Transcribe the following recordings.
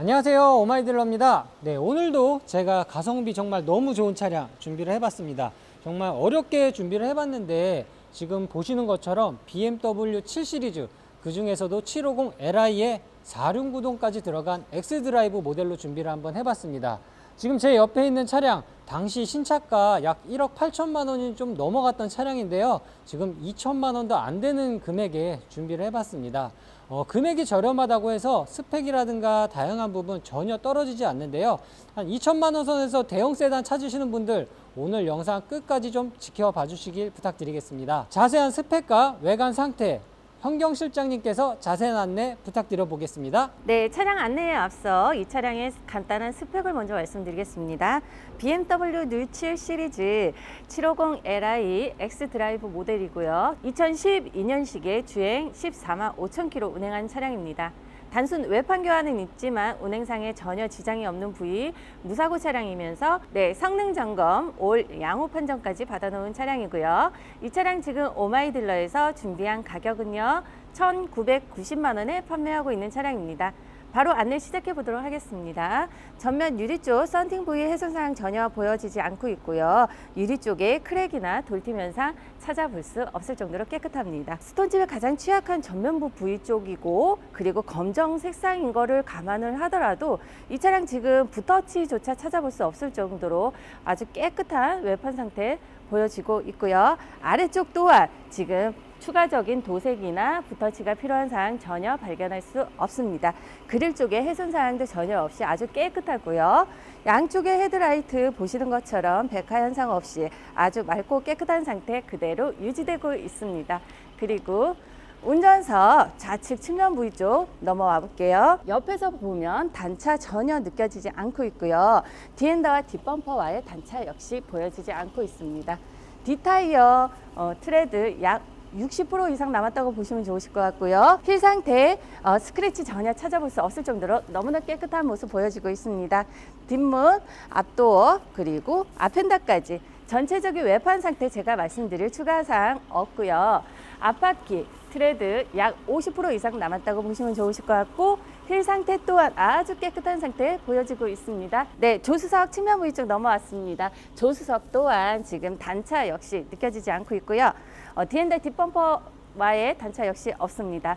안녕하세요. 오마이딜러입니다. 네 오늘도 제가 가성비 정말 너무 좋은 차량 준비를 해봤습니다. 정말 어렵게 준비를 해봤는데 지금 보시는 것처럼 BMW 7 시리즈 그 중에서도 750 Li에 4륜 구동까지 들어간 X드라이브 모델로 준비를 한번 해봤습니다. 지금 제 옆에 있는 차량 당시 신차가 약 1억 8천만 원이 좀 넘어갔던 차량인데요. 지금 2천만 원도 안 되는 금액에 준비를 해봤습니다 어, 금액이 저렴하다고 해서 스펙이라든가 다양한 부분 전혀 떨어지지 않는데요. 한 2천만 원 선에서 대형 세단 찾으시는 분들 오늘 영상 끝까지 좀 지켜봐 주시길 부탁드리겠습니다. 자세한 스펙과 외관 상태 현경 실장님께서 자세한 안내 부탁드려 보겠습니다. 네, 차량 안내에 앞서 이 차량의 간단한 스펙을 먼저 말씀드리겠습니다. BMW 누7 시리즈 750 Li X 드라이브 모델이고요. 2012년식에 주행 14만 5천 킬로 운행한 차량입니다. 단순 외판 교환은 있지만 운행상에 전혀 지장이 없는 부위 무사고 차량이면서 네 성능 점검 올 양호 판정까지 받아놓은 차량이고요. 이 차량 지금 오마이딜러에서 준비한 가격은요 1,990만 원에 판매하고 있는 차량입니다. 바로 안내 시작해 보도록 하겠습니다. 전면 유리 쪽 썬팅 부위 훼손 사항 전혀 보여지지 않고 있고요. 유리 쪽에 크랙이나 돌팀 현상 찾아볼 수 없을 정도로 깨끗합니다. 스톤집에 가장 취약한 전면부 부위 쪽이고 그리고 검정 색상인 거를 감안을 하더라도 이 차량 지금 붓터치조차 찾아볼 수 없을 정도로 아주 깨끗한 외판 상태 보여지고 있고요. 아래쪽 또한 지금 추가적인 도색이나 붓터치가 필요한 사항 전혀 발견할 수 없습니다. 그릴 쪽에 훼손 사항도 전혀 없이 아주 깨끗하고요. 양쪽의 헤드라이트 보시는 것처럼 백화 현상 없이 아주 맑고 깨끗한 상태 그대로 유지되고 있습니다. 그리고 운전석 좌측 측면 부위 쪽 넘어와 볼게요. 옆에서 보면 단차 전혀 느껴지지 않고 있고요. 뒤엔더와 뒷범퍼와의 단차 역시 보여지지 않고 있습니다. 뒷타이어 어, 트레드 약 60% 이상 남았다고 보시면 좋으실 것 같고요. 휠 상태 어, 스크래치 전혀 찾아볼 수 없을 정도로 너무나 깨끗한 모습 보여지고 있습니다. 뒷문, 앞도어 그리고 앞엔다까지 전체적인 외판 상태 제가 말씀드릴 추가 사항 없고요. 앞바퀴 트레드 약 50% 이상 남았다고 보시면 좋으실 것 같고 휠 상태 또한 아주 깨끗한 상태 보여지고 있습니다. 네, 조수석 측면 부위 쪽 넘어왔습니다. 조수석 또한 지금 단차 역시 느껴지지 않고 있고요. 어, 디엔다 뒷범퍼와의 단차 역시 없습니다.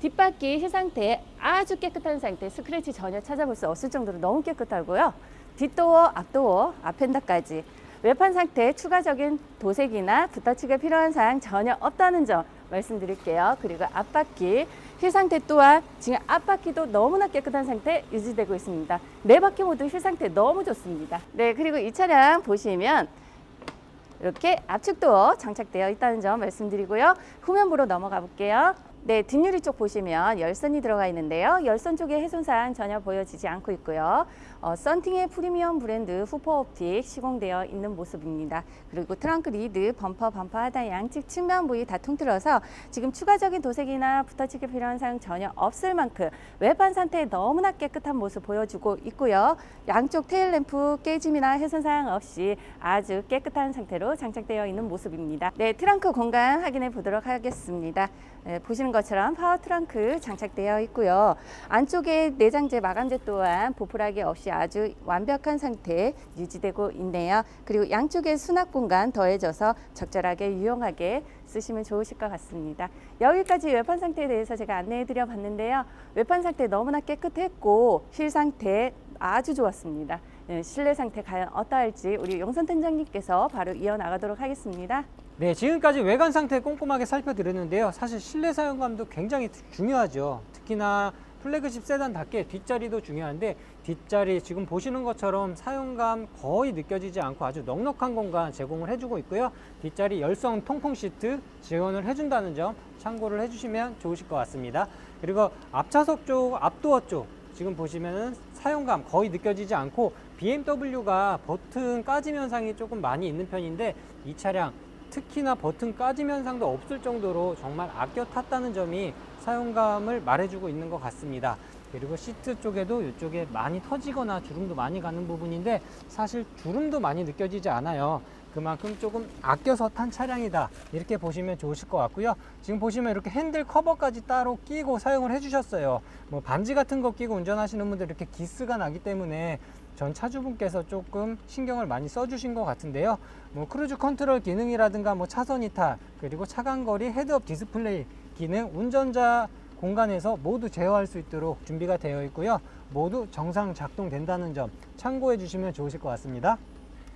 뒷바퀴 휠 상태 아주 깨끗한 상태, 스크래치 전혀 찾아볼 수 없을 정도로 너무 깨끗하고요. 뒷도어, 앞도어, 앞엔다까지 외판 상태 추가적인 도색이나 붓터치가 필요한 사항 전혀 없다는 점 말씀드릴게요. 그리고 앞바퀴 휠 상태 또한 지금 앞바퀴도 너무나 깨끗한 상태 유지되고 있습니다. 네 바퀴 모두 휠 상태 너무 좋습니다. 네, 그리고 이 차량 보시면 이렇게 압축도어 장착되어 있다는 점 말씀드리고요. 후면부로 넘어가 볼게요. 네, 뒷유리 쪽 보시면 열선이 들어가 있는데요. 열선 쪽에 훼손사항 전혀 보여지지 않고 있고요. 어, 썬팅의 프리미엄 브랜드 후퍼 옵틱 시공되어 있는 모습입니다. 그리고 트렁크 리드, 범퍼, 범퍼 하단 양측 측면 부위 다 통틀어서 지금 추가적인 도색이나 붓터치기 필요한 사항 전혀 없을 만큼 외판 상태 너무나 깨끗한 모습 보여주고 있고요. 양쪽 테일 램프 깨짐이나 훼손 사항 없이 아주 깨끗한 상태로 장착되어 있는 모습입니다. 네, 트렁크 공간 확인해 보도록 하겠습니다. 네, 보시는 것처럼 파워 트렁크 장착되어 있고요. 안쪽에 내장재 마감재 또한 보풀하기 없이 아주 완벽한 상태 유지되고 있네요. 그리고 양쪽에 수납 공간 더해져서 적절하게 유용하게 쓰시면 좋으실 것 같습니다. 여기까지 외판 상태에 대해서 제가 안내해 드려 봤는데요. 외판 상태 너무나 깨끗했고 실 상태 아주 좋았습니다. 예, 실내 상태 과연 어떠할지 우리 용선 팀장님께서 바로 이어나가도록 하겠습니다. 네, 지금까지 외관 상태 꼼꼼하게 살펴드렸는데요. 사실 실내 사용감도 굉장히 중요하죠. 특히나 플래그십 세단답게 뒷자리도 중요한데 뒷자리 지금 보시는 것처럼 사용감 거의 느껴지지 않고 아주 넉넉한 공간 제공을 해주고 있고요. 뒷자리 열성 통풍 시트 지원을 해준다는 점 참고를 해주시면 좋으실 것 같습니다. 그리고 앞차석 쪽, 앞도어 쪽 지금 보시면은 사용감 거의 느껴지지 않고 BMW가 버튼 까짐 현상이 조금 많이 있는 편인데 이 차량 특히나 버튼 까짐 현상도 없을 정도로 정말 아껴 탔다는 점이 사용감을 말해주고 있는 것 같습니다. 그리고 시트 쪽에도 이쪽에 많이 터지거나 주름도 많이 가는 부분인데 사실 주름도 많이 느껴지지 않아요. 그만큼 조금 아껴서 탄 차량이다 이렇게 보시면 좋으실 것 같고요 지금 보시면 이렇게 핸들 커버까지 따로 끼고 사용을 해주셨어요 뭐 반지 같은 거 끼고 운전하시는 분들 이렇게 기스가 나기 때문에 전 차주분께서 조금 신경을 많이 써주신 것 같은데요 뭐 크루즈 컨트롤 기능이라든가 뭐 차선 이탈 그리고 차간거리 헤드업 디스플레이 기능 운전자 공간에서 모두 제어할 수 있도록 준비가 되어 있고요. 모두 정상 작동된다는 점 참고해 주시면 좋으실 것 같습니다.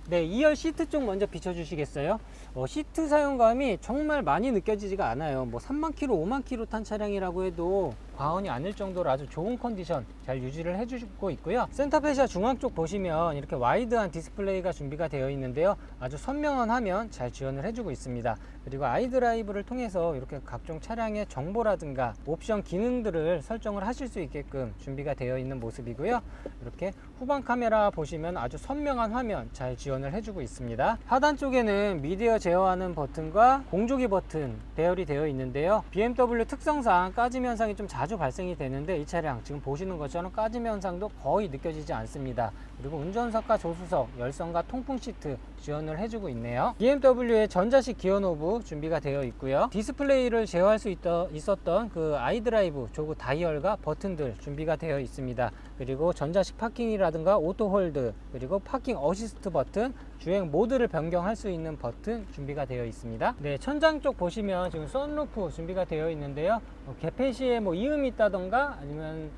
네, 2열 시트 쪽 먼저 비춰주시겠어요? 어, 시트 사용감이 정말 많이 느껴지지가 않아요. 뭐 3만 킬로, 5만 킬로 탄 차량이라고 해도 과언이 아닐 정도로 아주 좋은 컨디션 잘 유지를 해주고 있고요. 센터페시아 중앙 쪽 보시면 이렇게 와이드한 디스플레이가 준비가 되어 있는데요. 아주 선명한 화면 잘 지원을 해주고 있습니다. 그리고 아이드라이브를 통해서 이렇게 각종 차량의 정보라든가 옵션 기능들을 설정을 하실 수 있게끔 준비가 되어 있는 모습이고요. 이렇게 후방 카메라 보시면 아주 선명한 화면 잘 지원을 해주고 있습니다. 하단 쪽에는 미디어 제어하는 버튼과 공조기 버튼 배열이 되어 있는데요. BMW 특성상 까짐 현상이 좀 자주 발생이 되는데 이 차량 지금 보시는 것처럼 까짐 현상도 거의 느껴지지 않습니다. 그리고 운전석과 조수석, 열선과 통풍 시트 지원을 해주고 있네요. BMW의 전자식 기어 노브 준비가 되어 있고요. 디스플레이를 제어할 수 있더, 있었던 그 아이드라이브 조그 다이얼과 버튼들 준비가 되어 있습니다. 그리고 전자식 파킹이라든가 오토 홀드, 그리고 파킹 어시스트 버튼, 주행 모드를 변경할 수 있는 버튼 준비가 되어 있습니다. 네, 천장 쪽 보시면 지금 썬루프 준비가 되어 있는데요. 어, 개폐 시에 뭐 이음이 있다던가 아니면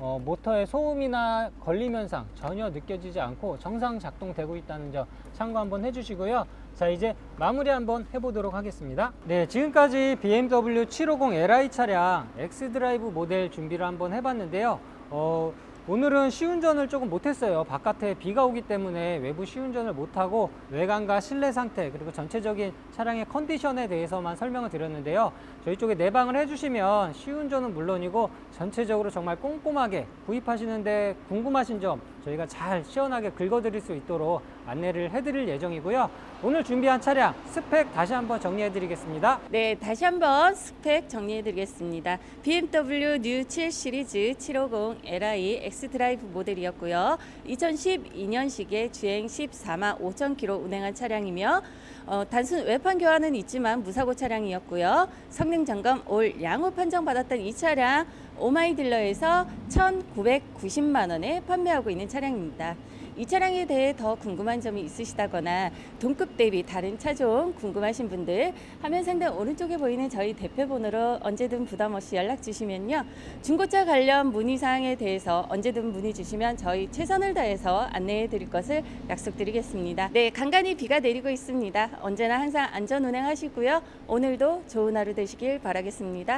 어, 모터의 소음이나 걸림 현상 전혀 느껴지지 않고 정상 작동되고 있다는 점 참고 한번 해주시고요. 자 이제 마무리 한번 해보도록 하겠습니다. 네 지금까지 BMW 750li 차량 엑스드라이브 모델 준비를 한번 해봤는데요. 어, 오늘은 시운전을 조금 못했어요. 바깥에 비가 오기 때문에 외부 시운전을 못하고 외관과 실내 상태 그리고 전체적인 차량의 컨디션에 대해서만 설명을 드렸는데요. 저희 쪽에 내방을 해주시면 시운전은 물론이고 전체적으로 정말 꼼꼼하게 구입하시는데 궁금하신 점 저희가 잘 시원하게 긁어드릴 수 있도록 안내를 해드릴 예정이고요. 오늘 준비한 차량 스펙 다시 한번 정리해드리겠습니다. 네, 다시 한번 스펙 정리해 드리겠습니다. BMW 뉴 7 시리즈 750 Li X 드라이브 모델이었고요. 2012년식에 주행 14만 5천 킬로 운행한 차량이며 어, 단순 외판 교환은 있지만 무사고 차량이었고요. 성능 점검 올 양호 판정 받았던 이 차량 오마이 딜러에서 1,990만 원에 판매하고 있는 차량입니다. 이 차량에 대해 더 궁금한 점이 있으시다거나 동급 대비 다른 차종 궁금하신 분들 화면 상단 오른쪽에 보이는 저희 대표 번호로 언제든 부담 없이 연락 주시면요. 중고차 관련 문의 사항에 대해서 언제든 문의 주시면 저희 최선을 다해서 안내해 드릴 것을 약속드리겠습니다. 네, 간간히 비가 내리고 있습니다. 언제나 항상 안전 운행하시고요. 오늘도 좋은 하루 되시길 바라겠습니다.